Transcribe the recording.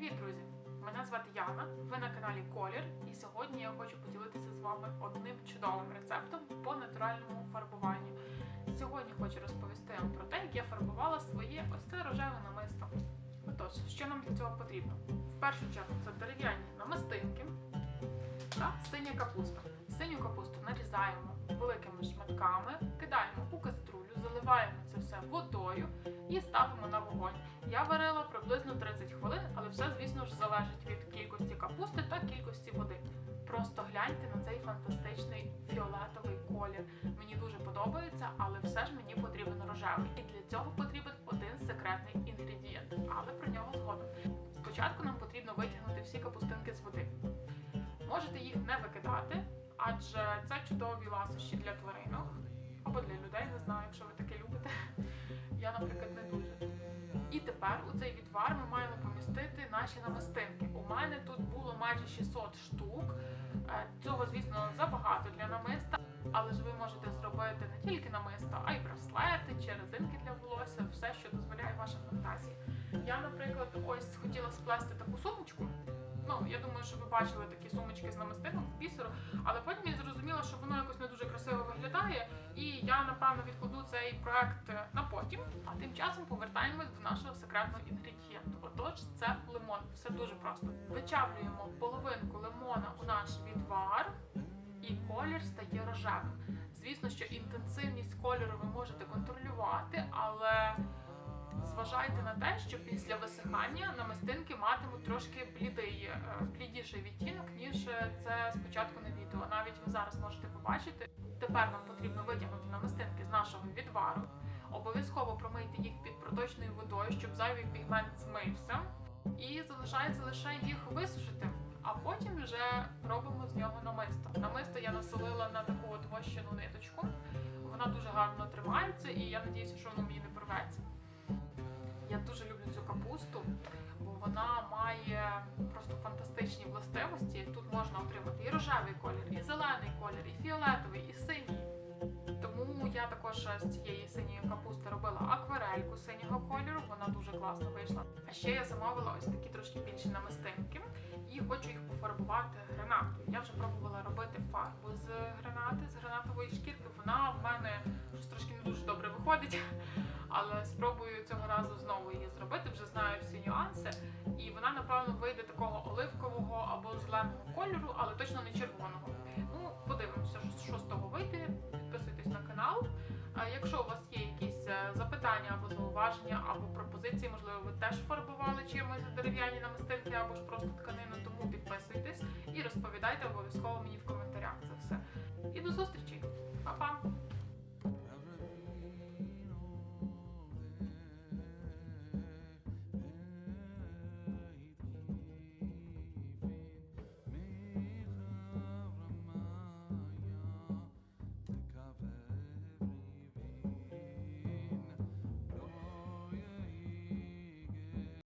Привіт, друзі! Мене звати Яна. Ви на каналі Колір, і сьогодні я хочу поділитися з вами одним чудовим рецептом по натуральному фарбуванню. Сьогодні хочу розповісти вам про те, як я фарбувала своє ось це рожеве намисто. Отож, що нам для цього потрібно? В першу чергу це дерев'яні намистинки та синя капуста. Синю капусту нарізаємо великими шматками, кидаємо у каструлю, заливаємо це все водою і ставимо на вогонь. Я варила приблизно 30 хвилин, але все, звісно ж, залежить від кількості капусти та кількості води. Просто гляньте на цей фантастичний фіолетовий колір. Мені дуже подобається, але все ж мені потрібен рожевий. І для цього потрібен один секретний інгредієнт, але про нього згодом. Спочатку нам потрібно витягнути всі капустинки з води. Можете їх не викидати, адже це чудові ласощі для тваринок або для людей, не знаю, якщо ви таке любите. Я, наприклад, не дуже. І тепер у цей відвар ми маємо помістити наші намистинки. У мене тут було майже 600 штук. Е, Цього, звісно, забагато для намиста, але ж ви можете зробити не тільки намисто, а й браслети чи резинки для волосся, все, що дозволяє ваша фантазія. Я, наприклад, ось хотіла сплести таку сумочку. Ну, я думаю, що ви бачили такі сумочки з намистином в бісеру, але потім я зрозуміла, що воно якось не дуже красиво виглядає, і я напевно відкладу цей проект на потім. А тим часом повертаємось до нашого секретного інгредієнту. Отож, це лимон. Все дуже просто. Вичавлюємо половинку лимона у наш відвар, і колір стає рожевим. Звісно, що інтенсивність кольору ви можете контролювати, але зважайте на те, що після висихання намистинки матимуть трошки блідий, е, блідіший відтінок, ніж це спочатку на відео. Навіть ви зараз можете побачити. Тепер нам потрібно витягнути намистинки з нашого відвару. Обов'язково промийте їх під проточною водою, щоб зайвий пігмент змився. І залишається лише їх висушити. А потім вже робимо з нього намисто. Намисто я насолила на таку от вощену ниточку. Вона дуже гарно тримається, і я надіюся, що воно дуже люблю цю капусту, бо вона має просто фантастичні властивості. Тут можна отримати і рожевий колір, і зелений колір, і фіолетовий, і синій. Тому я також з цієї синьої капусти робила акварельку синього кольору, вона дуже класно вийшла. А ще я замовила ось такі трошки більші намистинки і хочу їх пофарбувати гранатою. Я вже пробувала робити фарбу з гранати, з гранатової шкірки. Вона в мене щось трошки не дуже добре виходить, але спробую цього разу знову її зробити. Вже знаю всі нюанси, і вона напевно вийде такого оливкового або зеленого кольору, але точно не червоного. Ну, подивимося, що з того вийде. Підписуйтесь на канал. Якщо у вас є якісь е, запитання або зауваження, або пропозиції, можливо, ви теж фарбували чимось дерев'яні намистинки або ж просто тканину, тому підписуйтесь і розповідайте обов'язково мені в коментарях це все. І до зустрічі!